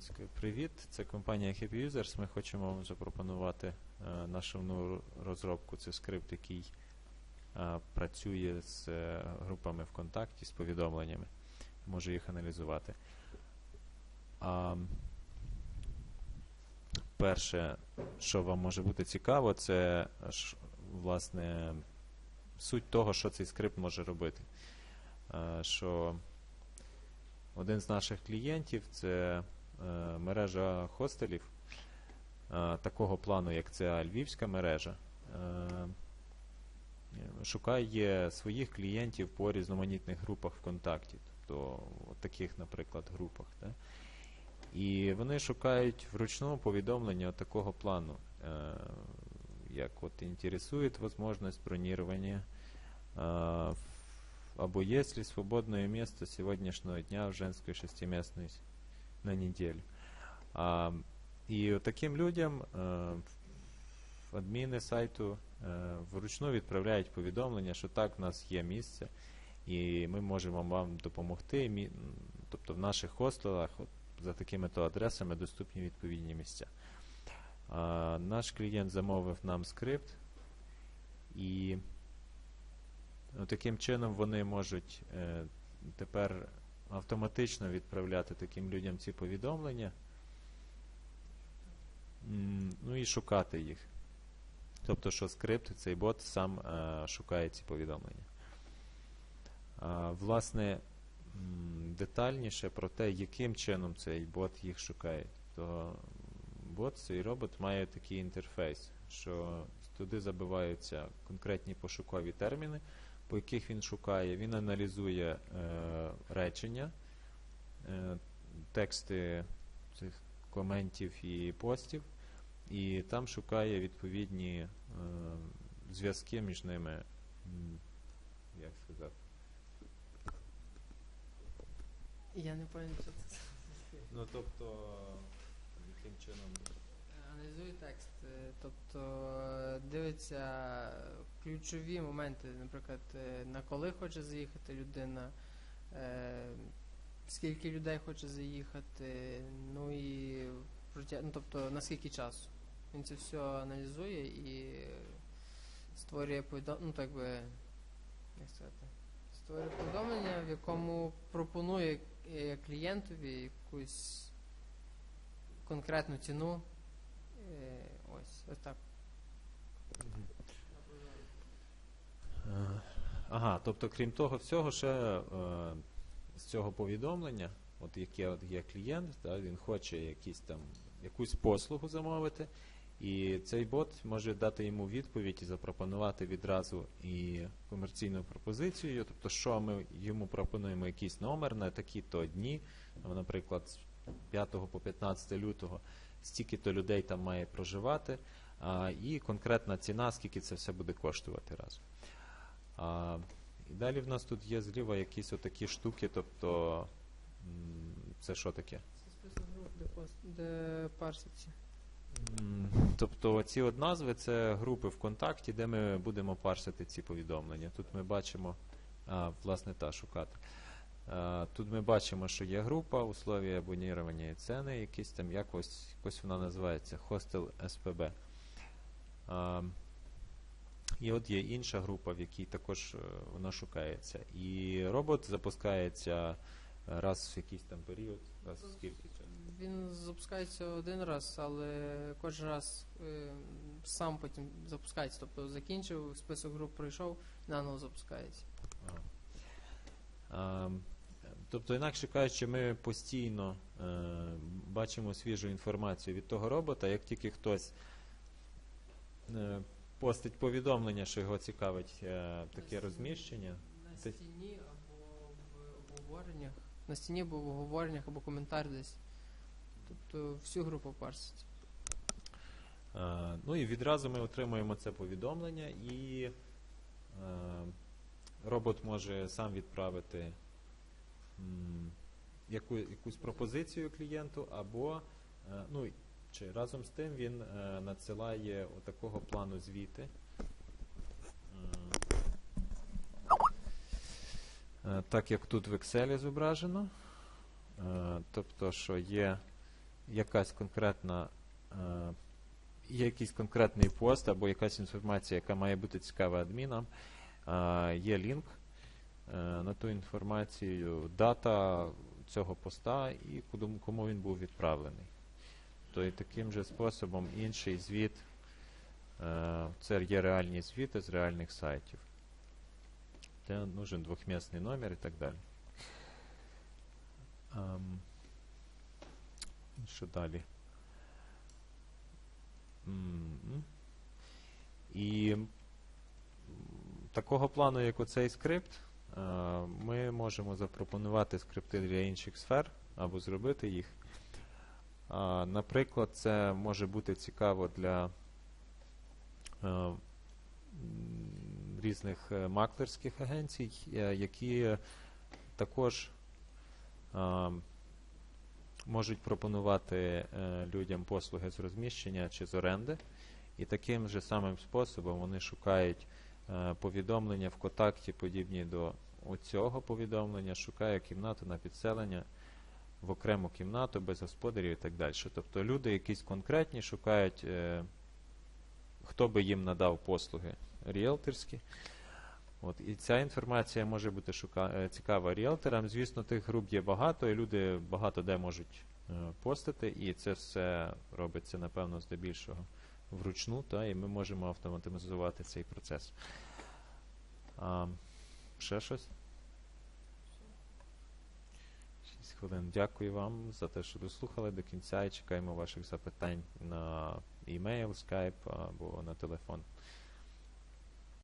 українською. Привіт, це компанія Happy Users. Ми хочемо вам запропонувати е, нашу нову розробку. Це скрипт, який е, працює з е, групами ВКонтакті, з повідомленнями, може їх аналізувати. А, перше, що вам може бути цікаво, це ж, власне суть того, що цей скрипт може робити. Е, що один з наших клієнтів це е, мережа хостелів е, такого плану, як ця львівська мережа. Е, шукає своїх клієнтів по різноманітних групах ВКонтакті, тобто от таких, наприклад, групах. Да? І вони шукають вручну повідомлення такого плану, е, як от інтересує можливість бронирования, э, або есть ли свободное место сегодняшнего дня в женской шестиместной с- на неделю. А, і таким людям е, адміни сайту е, вручну відправляють повідомлення, що так, в нас є місце, і ми можемо вам допомогти. Мі- Тобто в наших хостелах от, за такими-то адресами доступні відповідні місця. А, наш клієнт замовив нам скрипт, і ну, таким чином вони можуть е, тепер автоматично відправляти таким людям ці повідомлення, ну і шукати їх. Тобто, що скрипт, цей бот сам е, шукає ці повідомлення. А, власне, детальніше про те, яким чином цей бот їх шукає. То бот, цей робот має такий інтерфейс, що туди забиваються конкретні пошукові терміни, по яких він шукає. Він аналізує е, речення, е, тексти цих коментів і постів, і там шукає відповідні е, зв'язки між ними. Як сказати? Я не пам'ятаю, що це. Ну тобто, яким чином. Аналізує текст, е, тобто е, дивиться ключові моменти, наприклад, е, на коли хоче заїхати людина, е, скільки людей хоче заїхати, ну і ну, тобто на скільки часу. Він це все аналізує і створює повідомлення, ну так би, як сказати, створює повідомлення, в якому пропонує е, клієнтові якусь конкретну ціну. Ось, ось так. Е, Ага, тобто, крім того всього, ще е, з цього повідомлення, от яке от є клієнт, да, він хоче якісь там, якусь послугу замовити, і цей бот може дати йому відповідь і запропонувати відразу і комерційну пропозицію. Тобто, що ми йому пропонуємо якийсь номер на такі-то дні, наприклад, з 5 по 15 лютого, стільки-то людей там має проживати, а, і конкретна ціна, скільки це все буде коштувати разом. А, і далі в нас тут є зліва якісь отакі штуки, тобто м, це що таке? Це список груп, де, пост, де парситься. М, Тобто ці от назви це групи ВКонтакті, де ми будемо парсити ці повідомлення. Тут ми бачимо, а, власне, та шукати. А, Тут ми бачимо, що є група, условия абонірування і ціни, якісь там якось, якось вона називається Hostel SPB. А, І от є інша група, в якій також е, вона шукається. І робот запускається раз в якийсь там період, раз в скільки часу. Він запускається один раз, але кожен раз е, сам потім запускається. Тобто закінчив, список груп пройшов, наново запускається. Ага. А, Тобто, інакше кажучи, ми постійно е, бачимо свіжу інформацію від того робота, як тільки хтось е, постить повідомлення, що його цікавить е, таке розміщення. На стіні або в обговореннях. На стіні або в обговореннях, або коментар десь. Тобто всю групу парсить. Е, ну і відразу ми отримуємо це повідомлення, і е, робот може сам відправити м, яку, якусь пропозицію клієнту, або е, ну, чи разом з тим він е, надсилає отакого плану звіти. Е, Так як тут в Excel зображено. Е, Тобто, що є якась конкретна, є якийсь конкретний пост або якась інформація, яка має бути цікава адмінам, є лінк на ту інформацію, дата цього поста і кому він був відправлений. То і таким же способом інший звіт, е, це є реальні звіти з реальних сайтів, де нужен двохмісний номер і так далі. Ем, що далі? І такого плану, як оцей скрипт, е, ми можемо запропонувати скрипти для інших сфер або зробити їх. Наприклад, це може бути цікаво для е, різних е, маклерських агенцій, е, які також можуть пропонувати людям послуги з розміщення чи з оренди. І таким же самим способом вони шукають повідомлення в контакті, подібні до оцього повідомлення, шукає кімнату на підселення в окрему кімнату без господарів і так далі. Тобто люди якісь конкретні шукають, е, хто би їм надав послуги ріелторські. От, і ця інформація може бути шука... е, цікава ріелторам. Звісно, тих груп є багато, і люди багато де можуть е, постити, і це все робиться, напевно, здебільшого вручну, та, і ми можемо автоматизувати цей процес. А, ще щось? Хвилин. Дякую вам за те, що дослухали до кінця і чекаємо ваших запитань на e-mail, Skype або на телефон.